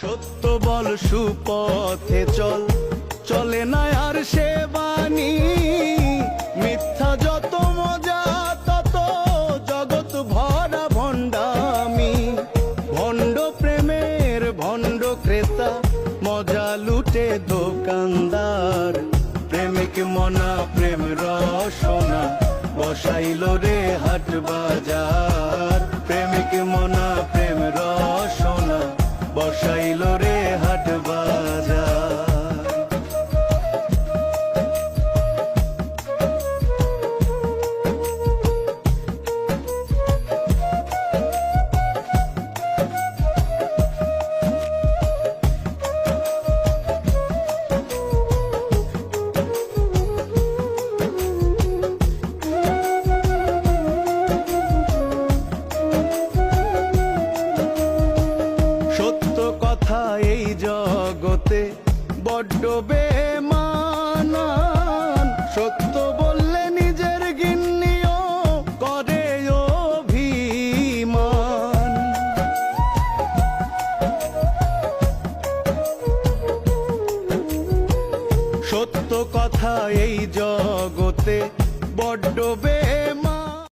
সত্য বল সুপথে চল। চলে না আর সে বাণী। মিথ্যা যত মজা, তত জগৎ ভরা ভণ্ডামি। ভণ্ড প্রেমের ভণ্ড ক্রেতা, মজা লুটে দোকানদার। প্রেমিক মনা, প্রেম রসনা, বসাইল রে হাট বাজার। বসাইল রে সত্য কথা এই জগতে, বড্ড বেমানান। সত্য বললে নিজের গিন্নিও করে অভিমান। সত্য কথা এই জগতে, বড্ড বে